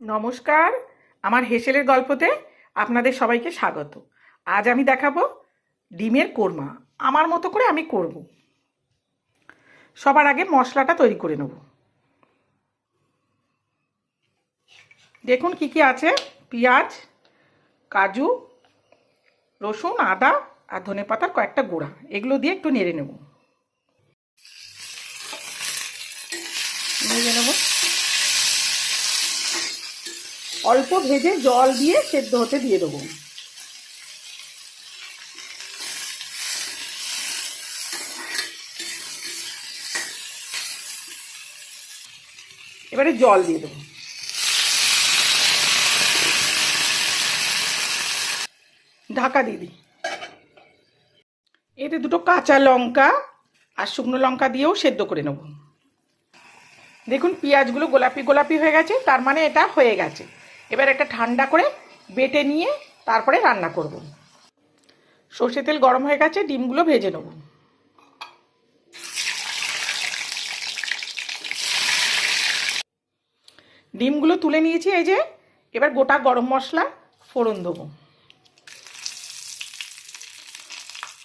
নমস্কার, আমার হেসেলের গল্পতে আপনাদের সবাইকে স্বাগত। আজ আমি দেখাবো ডিমের কোরমা। আমার মতো করে আমি করব। সবার আগে মশলাটা তৈরি করে নেব। দেখুন কি কি আছে। পেঁয়াজ, কাজু, রসুন, আদা আর ধনে পাতার কয়েকটা গুঁড়া। এগুলো দিয়ে একটু নেড়ে নেব। নেড়ে নেব। অল্প ভেজে জল দিয়ে সেদ্ধ হতে দিয়ে দেবো। এবারে জল দিয়ে দেবো। ঢাকা দিয়ে দিই। এতে দুটো কাঁচা লঙ্কা আর শুকনো লঙ্কা দিয়েও সেদ্ধ করে নেব। দেখুন, পেঁয়াজগুলো গোলাপি গোলাপি হয়ে গেছে, তার মানে এটা হয়ে গেছে। এবার একটা ঠান্ডা করে বেটে নিয়ে তারপরে রান্না করব। সর্ষে তেল গরম হয়ে গেছে, ডিমগুলো ভেজে নেব। ডিমগুলো তুলে নিয়েছি, এই যে এবার গোটা গরম মশলা ফোড়ন দেবো।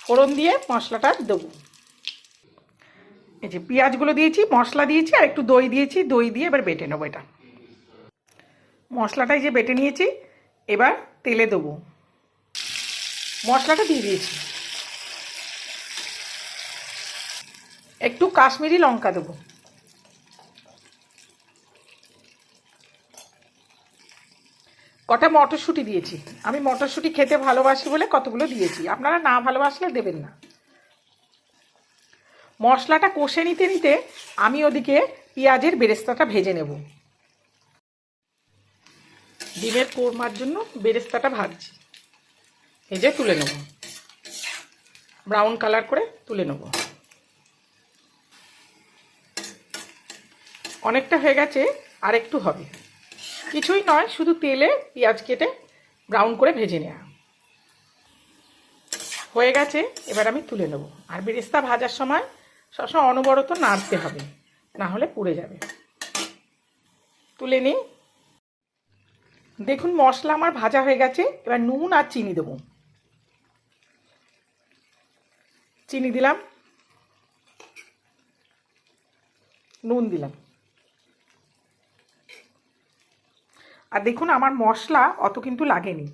ফোড়ন দিয়ে মশলাটা দেবো। এই যে পেঁয়াজগুলো দিয়েছি, মশলা দিয়েছি আর একটু দই দিয়েছি, দই দিয়ে এবার বেটে নেব এটা। মশলাটাই যে বেটে নিয়েছি, এবার তেলে দেবো। মশলাটা দিয়ে দিয়েছি। একটু কাশ্মীরি লঙ্কা দেবো। কটা মটরশুঁটি দিয়েছি। আমি মটরশুঁটি খেতে ভালোবাসি বলে কতগুলো দিয়েছি। আপনারা না ভালোবাসলে দেবেন না। মশলাটা কষে নিতে নিতে আমি ওদিকে পেঁয়াজের বেরেস্তাটা ভেজে নেব। ডিমের কোরমার জন্য বেরেস্তাটা ভাজছি। ভেজে তুলে নেব। ব্রাউন কালার করে তুলে নেব। অনেকটা হয়ে গেছে, আর একটু হবে। কিছুই নয়, শুধু তেলে পেঁয়াজ কেটে ব্রাউন করে ভেজে নেওয়া হয়ে গেছে, এবার আমি তুলে নেব। আর বেরেস্তা ভাজার সময় সবসময় অনবরত নাড়তে হবে, না হলে পুড়ে যাবে। তুলে নিই। দেখুন, মশলা আমার ভাজা হয়ে গেছে, এবার নুন আর চিনি দেবো। চিনি দিলাম। নুন দিলাম। আর দেখুন, আমার মশলা অত কিন্তু লাগেনি।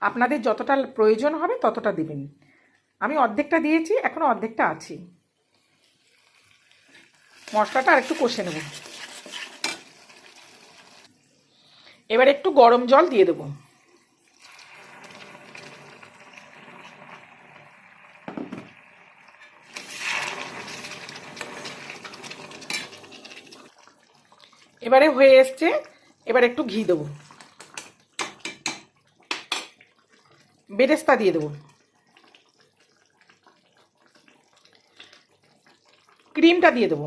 আপনাদের যতটা প্রয়োজন হবে ততটা দেবেন। আমি অর্ধেকটা দিয়েছি এখনও অর্ধেকটা আছে। মশলাটা আর একটু কষে নেব। এবার একটু গরম জল দিয়ে দেবো। এবারে হয়ে এসছে, এবার একটু ঘি দেবো। বেরেস্তা দিয়ে দেবো। ক্রিমটা দিয়ে দেবো।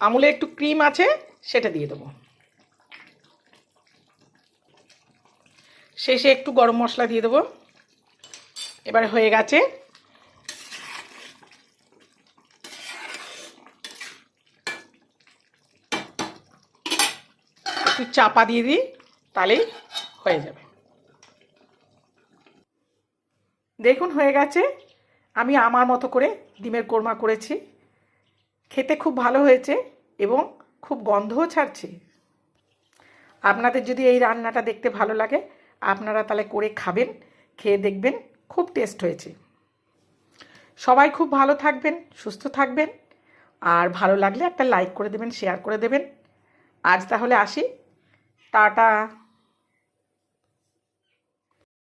আমুলে একটু ক্রিম আছে, সেটা দিয়ে দেবো। শেষে একটু গরম মশলা দিয়ে দেবো। এবার হয়ে গেছে। একটু চাপা দিয়ে দিই, তাহলেই হয়ে যাবে। দেখুন, হয়ে গেছে। আমি আমার মতো করে ডিমের কোরমা করেছি। খেতে খুব ভালো হয়েছে এবং খুব গন্ধও ছাড়ছে। আপনাদের যদি এই রান্নাটা দেখতে ভালো লাগে আপনারা তাহলে করে খাবেন, খেয়ে দেখবেন, খুব টেস্ট হয়েছে। সবাই খুব ভালো থাকবেন, সুস্থ থাকবেন, আর ভালো লাগলে একটা লাইক করে দেবেন শেয়ার করে দেবেন। আজ তাহলে আসি। টাটা।